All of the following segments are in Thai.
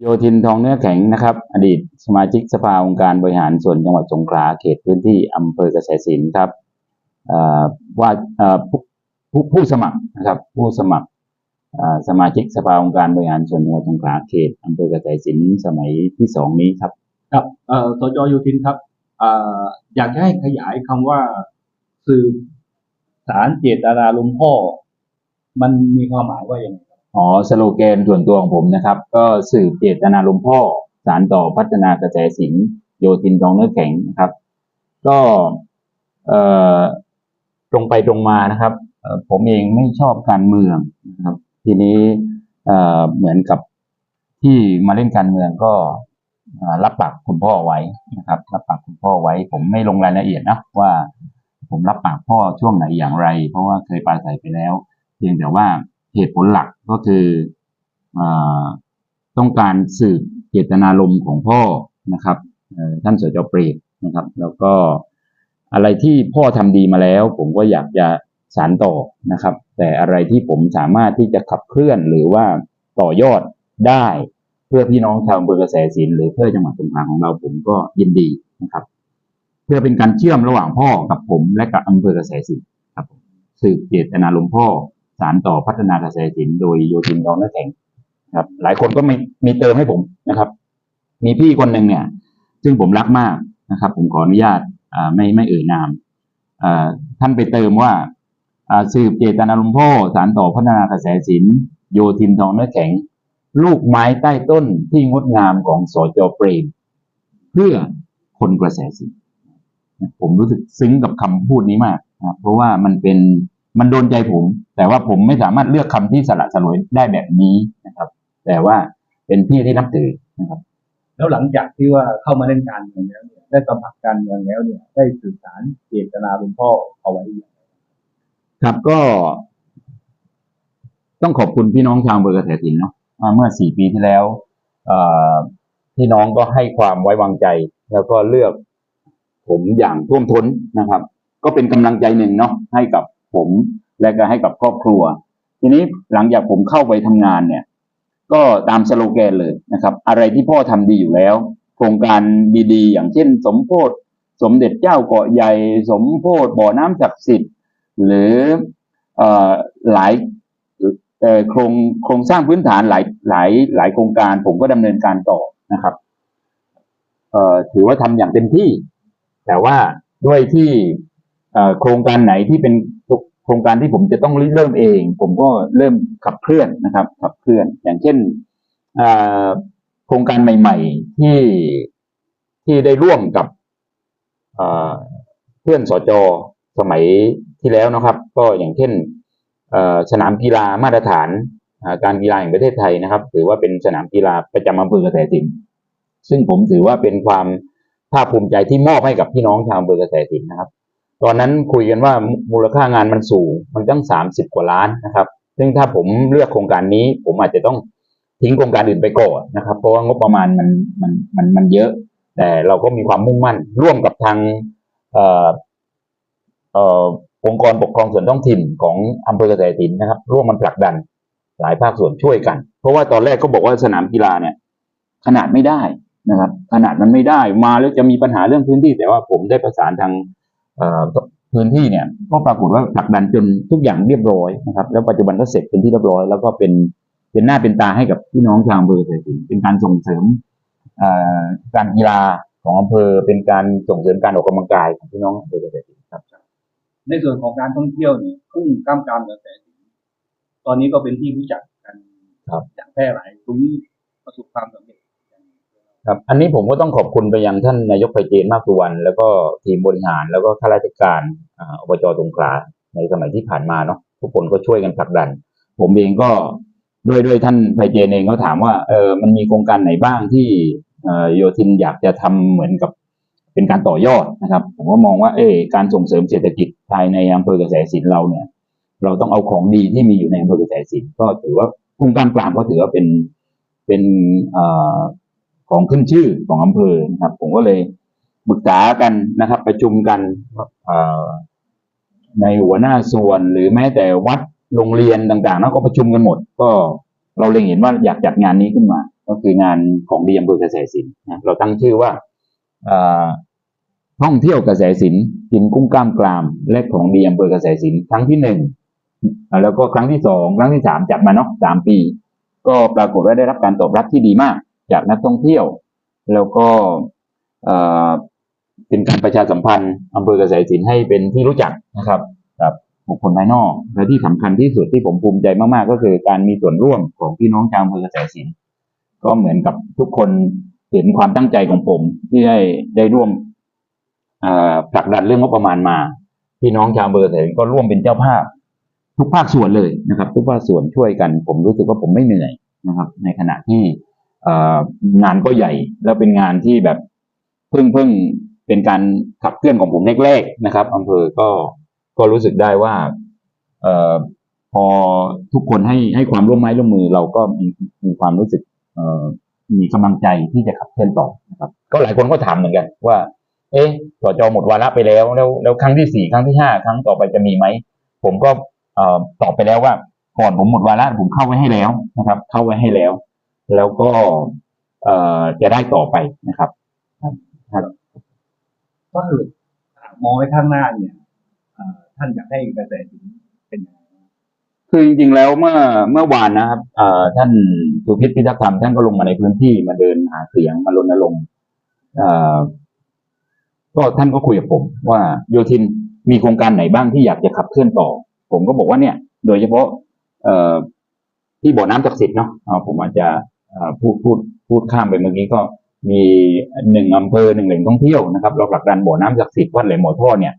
โยธินทองเนื้อแข็งนะครับ อดีตสมาชิกสภาองค์การบริหารส่วนจังหวัดสงขลาเขตพื้นที่อำเภอกระแสสินครับว่าผู้ผู้ผู้สมัครนะครับผู้สมัครสมาชิกสภาองค์การบริหารส่วนจังหวัดสงขลาเขตอำเภอกระแสสินสมัยที่สองนี้ครับครับเอ่อสจโยธินครับออยากจะให้ขยายคำว่าสืบสารเจตนาลมณ์พ่อ มันมีความหมายว่าอย่างไร อ๋อสโลแกนส่วนตัวของผมนะครับ ก็สืบเจตนารมพ่อ สารต่อพัฒนากระแสสินโยธินทองเนื้อแข็งนะครับ ก็เอ่อตรงไปตรงมานะครับ ผมเองไม่ชอบการเมืองนะครับ ทีนี้เอ่อเหมือนกับที่มาเล่นการเมืองก็รับปากคุณพ่อไว้นะครับ รับปากคุณพ่อไว้ ผมไม่ลงรายละเอียดนะว่า ผมรับปากพ่อช่วงไหนอย่างไร เพราะว่าเคยปราศัยไปแล้ว เพียงแต่ว่า เหตุผลหลักก็คืออต้องการสืบเจตนารมณ์ของพ่อนะครับท่านสจเปรตนะครับ แล้วก็อะไรที่พ่อทำดีมาแล้ว ผมก็อยากจะสานต่อนะครับ แต่อะไรที่ผมสามารถที่จะขับเคลื่อนหรือว่าต่อยอดได้เพื่อพี่น้องชาวอำเภอกระแสสินหรือเพื่อจังหวัดสงขลาของเราผมก็ยินดีนะครับ เพื่อเป็นการเชื่อมระหว่างพ่อกับผมและกับอำเภอกระแสสินครับสืบเจตนารมณ์พ่อ สารต่อพัฒนากระแสสินโดยโยธินทองเนื้อแข็งครับ หลายคนก็มีมีเติมให้ผมนะครับ มีพี่คนหนึ่งเนี่ย ซึ่งผมรักมากนะครับ ผมขออนุญาตไม่ไม่เอ่ยนามท่านไปเติมว่าสืบเจตนารมณ์พ่อสารต่อพัฒนากระแสสินโยธินทองเนื้อแข็ง ลูกไม้ใต้ต้นที่งดงามของสจเปรม เพื่อคนกระแสสินผมรู้สึกซึ้งกับคำพูดนี้มากนะเพราะว่ามันเป็น มันโดนใจผม แต่ว่าผมไม่สามารถเลือกคำที่สละสลวยได้แบบนี้นะครับ แต่ว่าเป็นพี่ที่นับถือนะครับ แล้วหลังจากที่ว่าเข้ามาเล่นการเมืองแล้วเนี่ยได้สมัครการเมืองแล้วเนี่ย ได้สื่อสารเจตนาลมณ์พ่อเอาไว้อย่างไรครับก็ ต้องขอบคุณพี่น้องชาวอำเภอกระแสสินเนาะอ่าเมื่อสี่ปีที่แล้วเอ่อพี่น้องก็ให้ความไว้วางใจ แล้วก็เลือกผมอย่างท่วมท้นนะครับ ก็เป็นกำลังใจหนึ่งเนาะให้กับ ผมและก็ให้กับครอบครัว ทีนี้หลังจากผมเข้าไปทำงานเนี่ย ก็ตามสโลแกนเลยนะครับ อะไรที่พ่อทำดีอยู่แล้ว โครงการดีๆ อย่างเช่น สมโพธิสมเด็จเจ้าเกาะใหญ่ สมโพธิบ่อน้ำศักดิ์สิทธิ์ หรืออหลายโครงโครงสร้างพื้นฐานหลายหลายหลายโครงการ ผมก็ดำเนินการต่อนะครับถือว่าทำอย่างเต็มที่ แต่ว่าด้วยที่โครงการไหนที่เป็น โครงการที่ผมจะต้องเริ่มเอง ผมก็เริ่มขับเคลื่อนนะครับขับเคลื่อน อย่างเช่นโครงการใหม่ ๆ ที่ที่ได้ร่วมกับเพื่อนสจสมัยที่แล้วนะครับ ก็อย่างเช่นสนามกีฬามาตรฐานการกีฬาแห่งประเทศไทยนะครับ ถือว่าเป็นสนามกีฬาประจำอำเภอกระแสสินซึ่งผมถือว่าเป็นความภาคภูมิใจที่มอบให้กับพี่น้องชาวอำเภอกระแสสินนะครับ ตอนนั้นคุยกันว่ามูลค่างานมันสูง มันตั้งสามสิบกว่าล้านนะครับ ซึ่งถ้าผมเลือกโครงการนี้ ผมอาจจะต้องทิ้งโครงการอื่นไปก่อนนะครับ เพราะว่างบประมาณมันมันมันมันเยอะ แต่เราก็มีความมุ่งมั่น ร่วมกับทางเอ่อเอ่อองค์กรปกครองส่วนท้องถิ่นของอำเภอกระแสสินนะครับ ร่วมมันผลักดันหลายภาคส่วนช่วยกัน เพราะว่าตอนแรกก็บอกว่าสนามกีฬาเนี่ย ขนาดไม่ได้นะครับ ขนาดมันไม่ได้มาแล้วจะมีปัญหาเรื่องพื้นที่ แต่ว่าผมได้ประสานทาง พื้นที่เนี่ยก็ปรากฏว่าผลักดันจนทุกอย่างเรียบร้อยนะครับแล้วปัจจุบันก็เสร็จเป็นที่เรียบร้อย แล้วก็เป็นเป็นหน้าเป็นตาให้กับพี่น้องชาวอำเภอเสถินเป็นการส่งเสริมเอ่อการกีฬาของอำเภอเป็นการส่งเสริมการออกกำลังกายของพี่น้องอำเภอเสถินครับ ในส่วนของการท่องเที่ยวเนี่ยพุ่งกล้ามกรามกระแสสินตอนนี้ก็เป็นที่รู้จักกันครับอย่างแพร่หลายตรงนี้ประสบความสำเร็จ ครับอันนี้ผมก็ต้องขอบคุณไปยังท่านนายกไพเจนมากสุวรรณแล้วก็ทีมบริหารแล้วก็ข้าราชการอบจสงขลาในสมัยที่ผ่านมาเนาะทุกคนก็ช่วยกันผลักดัน ผมเองก็ด้วยด้วยท่านไพเจนเองก็ถามว่าเออมันมีโครงการไหนบ้างที่โยธินอยากจะทำเหมือนกับเป็นการต่อยอดนะครับ ผมก็มองว่าเออการส่งเสริมเศรษฐกิจภายในอำเภอกระแสสินเราเนี่ย เราต้องเอาของดีที่มีอยู่ในอำเภอกระแสสินก็ถือว่าโครงการกลางก็ถือว่าเป็นเป็นอ่อ ของขึ้นชื่อของอำเภอนะครับ ผมก็เลยปรึกษากันนะครับ ประชุมกันในหัวหน้าส่วนหรือแม้แต่วัดโรงเรียนต่างๆแล้วก็ประชุมกันหมด ก็เราเล็งเห็นว่าอยากจัดงานนี้ขึ้นมา ก็คืองานของดีอำเภอกเกษตรศิลป์นะเราตั้งชื่อว่าเอ่อท่องเที่ยวเกษตรศิลป์กินกุ้งกล้ามกรามและของดีอำเภอเกษตรศิลป์ครั้งที่หนึ่งแล้วก็ครั้งที่สองครั้งที่สามจัดมาเนาะสามปี ก็ปรากฏว่าได้รับการตอบรับที่ดีมาก จากนักท่องเที่ยว แล้วก็เป็นการประชาสัมพันธ์อำเภอเกษตรศิลป์ให้เป็นที่รู้จักนะครับกับบุคคลภายนอก และที่สำคัญที่สุดที่ผมภูมิใจมากๆ ก็คือการมีส่วนร่วมของพี่น้องชาวอำเภอเกษตรศิลป์ก็เหมือนกับทุกคนเห็นความตั้งใจของผมที่ได้ได้ร่วมผลักดันเรื่องงบประมาณมา พี่น้องชาวอำเภอเกษตรศิลป์ก็ร่วมเป็นเจ้าภาพทุกภาคส่วนเลยนะครับ ทุกภาคส่วนช่วยกัน ผมรู้สึกว่าผมไม่เหนื่อยนะครับ ในขณะที่ งานก็ใหญ่แล้วเป็นงานที่แบบเพิ่งเพิ่งเป็นการขับเคลื่อนของผมแรกๆนะครับอำเภอก็ก็รู้สึกได้ว่าเอ่อพอทุกคนให้ให้ความร่วมไม้ร่วมมือเราก็มีมีความรู้สึกเอ่อมีกำลังใจที่จะขับเคลื่อนต่อนะครับ ก็หลายคนก็ถามเหมือนกัน ว่า เอ๊ะสจหมดวาระไปแล้วแล้วแล้วครั้งที่สี่ครั้งที่ห้าครั้งต่อไปจะมีไหมผมก็เอ่อตอบไปแล้วว่าก่อนผมหมดวาระผมเข้าไว้ให้แล้วนะครับ เข้าไว้ให้แล้ว แล้วก็เอ่อจะได้ต่อไปนะครับก็คือมองไว้ข้างหน้าเนี่ยเอ่อท่านอยากให้เกษตรศิลป์เป็นยังไงคือจริงๆแล้วเมื่อเมื่อวานนะครับเอ่อท่านสุพิษพิทักษ์ธรรมท่านก็ลงมาในพื้นที่มาเดินหาเสียงมารณรงค์เอ่อก็ท่านก็คุยกับผม ว่าโยทินมีโครงการไหนบ้างที่อยากจะขับเคลื่อนต่อ ผมก็บอกว่าเนี่ย โดยเฉพาะเอ่อที่บ่อน้ำศักดิ์สิทธิ์เนาะเอาผมอาจจะเอ่อ พูดพูดพูดข้ามไปเมื่อกี้ก็มีหนึ่งอำเภอหนึ่งแหล่งท่องเที่ยวนะครับเราผลักดันบ่อน้ำศักดิ์สิทธิ์วัดแหลมหมอท่อเนี่ย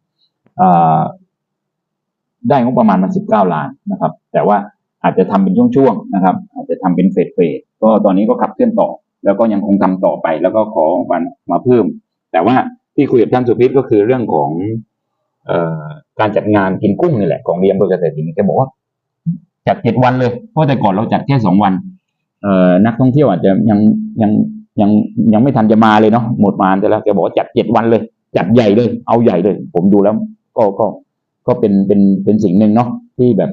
ได้งบประมาณมาสิบเก้าล้านนะครับ แต่ว่าอาจจะทำเป็นช่วงๆนะครับ อาจจะทำเป็นเฟสเฟสก็ตอนนี้ก็ขับเคลื่อนต่อ แล้วก็ยังคงทำต่อไป แล้วก็ขอมามาเพิ่ม แต่ว่าที่คุยกับท่านสุพิษก็คือเรื่องของออการจัดงานกินกุ้งนี่แหละของเรียนเบอร์เกษตรศิลป์แกบอกว่าจัดเจ็ดวันเลยเพราะแต่ก่อนเราจัดแค่สองวัน เอ่อนักท่องเที่ยวอาจจะยังยังยังยังไม่ทันจะมาเลยเนาะหมดมาแต่แล้วแกบอกว่าจัดเจ็ดวันเลย จัดใหญ่เลย เอาใหญ่เลย ผมดูแล้ว ก็ก็ก็เป็นเป็นเป็นสิ่งหนึ่งเนาะที่แบบ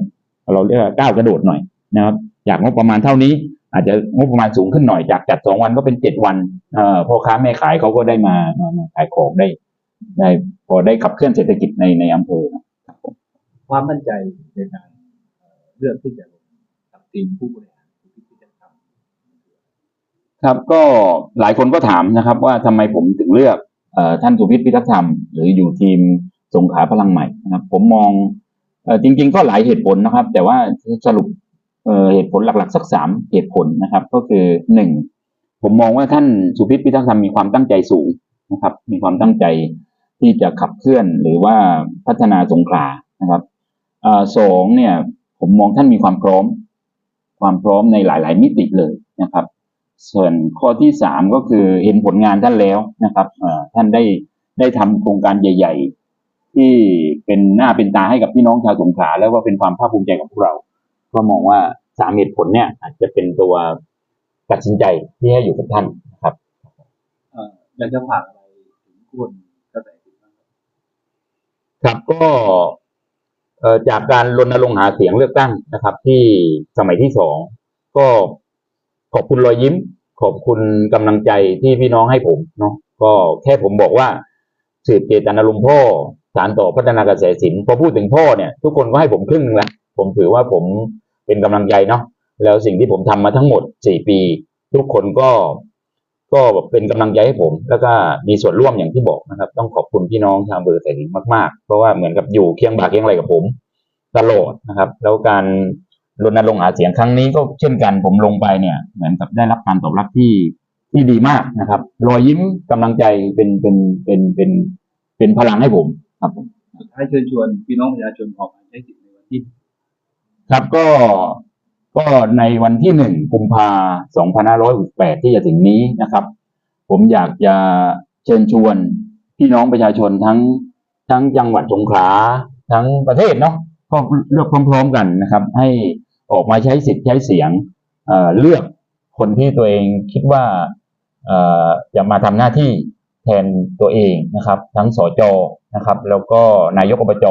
เราเรียกว่าก้าวกระโดดหน่อยนะครับจากงบประมาณเท่านี้ อาจจะงบประมาณสูงขึ้นหน่อยจากจัดสองวันก็เป็นเจ็ดวันเอ่อพ่อค้าแม่ขายเขาก็ได้มามามาขายของได้ได้พอได้ขับเคลื่อนเศรษฐกิจในในอำเภอความมั่นใจในการเอ่อเลือกที่จะลงกับทีมผู้บริหารที่ที่จะทำ ครับก็หลายคนก็ถามนะครับว่าทำไมผมถึงเลือกอท่านสุพิษพิทักษ์ธรรม หรืออยู่ทีมสงขาพลังใหม่นะครับ ผมมองอจริง ๆ ก็หลายเหตุผลนะครับ แต่ว่าสรุปเเหตุผลหลักๆ สักสามเหตุผลนะครับ ก็คือหนึ่งผมมองว่าท่านสุพิษพิทักษ์ธรรมมีความตั้งใจสูงนะครับ มีความตั้งใจที่จะขับเคลื่อนหรือว่าพัฒนาสงขลานะครับอสองเนี่ย ผมมองท่านมีความพร้อม ความพร้อมในหลาย ๆ มิติเลยนะครับ ส่วนข้อที่สามก็คือเห็นผลงานท่านแล้วนะครับเอ่อท่านได้ได้ทำโครงการใหญ่ ๆ ที่เป็นหน้าเป็นตาให้กับพี่น้องชาวสงขลาแล้วก็เป็นความภาคภูมิใจของพวกเรา ก็มองว่าสามเหตุผลเนี่ยอาจจะเป็นตัวตัดสินใจที่ให้อยู่กับท่านนะครับเอ่ออยากจะฝากอะไรถึงคนเกษตรศิลป์บ้างครับครับก็เอ่อจากการรณรงค์หาเสียงเลือกตั้งนะครับ ที่สมัยที่สองก็ ขอบคุณรอยยิ้ม ขอบคุณกำลังใจที่พี่น้องให้ผมเนาะก็แค่ผมบอกว่าสืบเจตนารมณ์พ่อสารต่อพัฒนากระแสศิลป์พอพูดถึงพ่อเนี่ย ทุกคนก็ให้ผมครึ่งนึงละผมถือว่าผมเป็นกำลังใจเนาะแล้วสิ่งที่ผมทำมาทั้งหมดสี่ปี ทุกคนก็ก็เป็นกำลังใจให้ผม แล้วก็มีส่วนร่วมอย่างที่บอกนะครับ ต้องขอบคุณพี่น้องชาวเบอร์แสนมากๆ เพราะว่าเหมือนกับอยู่เคียงบ่าเคียงไหลกับผม ตลอดนะครับ แล้วการ รณรงค์หาเสียงครั้งนี้ก็เช่นกันผมลงไปเนี่ยเหมือนกับได้รับการตอบรับที่ที่ดีมากนะครับ รอยยิ้มกำลังใจเป็นเป็นเป็นเป็นเป็นพลังให้ผมครับผมสุดท้ายเชิญชวนพี่น้องประชาชนออกมาใช้สิทธิ์ในวันที่ ครับก็ก็ในวันที่หนึ่งกุมภาสองพันห้าร้อยหกแปดที่จะถึงนี้นะครับ ผมอยากจะเชิญชวนพี่น้องประชาชนทั้งทั้งจังหวัดสงขลาทั้งประเทศเนาะก็เลือกพร้อม ๆกันนะครับ ให้ ออกมาใช้สิทธิ์ใช้เสียงเเลือกคนที่ตัวเองคิดว่าอ่อจะมาทำหน้าที่แทนตัวเองนะครับ ทั้งสจนะครับ แล้วก็นายกอบจ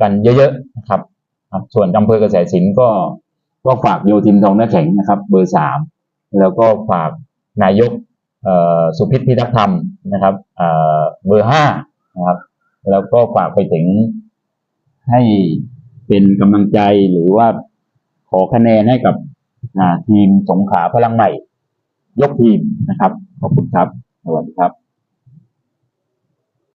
กันเยอะๆนะครับครับส่วนอำเภอกระแสสินก็ก็ฝากโยทินทองน้าแข็งนะครับ เบอร์สามแล้วก็ฝากนายกสุพิษพิทักษ์ธรรมนะครับเอ่อเบอร์ห้านะครับ แล้วก็ฝากไปถึงให้เป็นกำลังใจหรือว่า ขอคะแนนให้กับทีมสงขาพลังใหม่ ยกทีมนะครับ ขอบคุณครับ สวัสดีครับ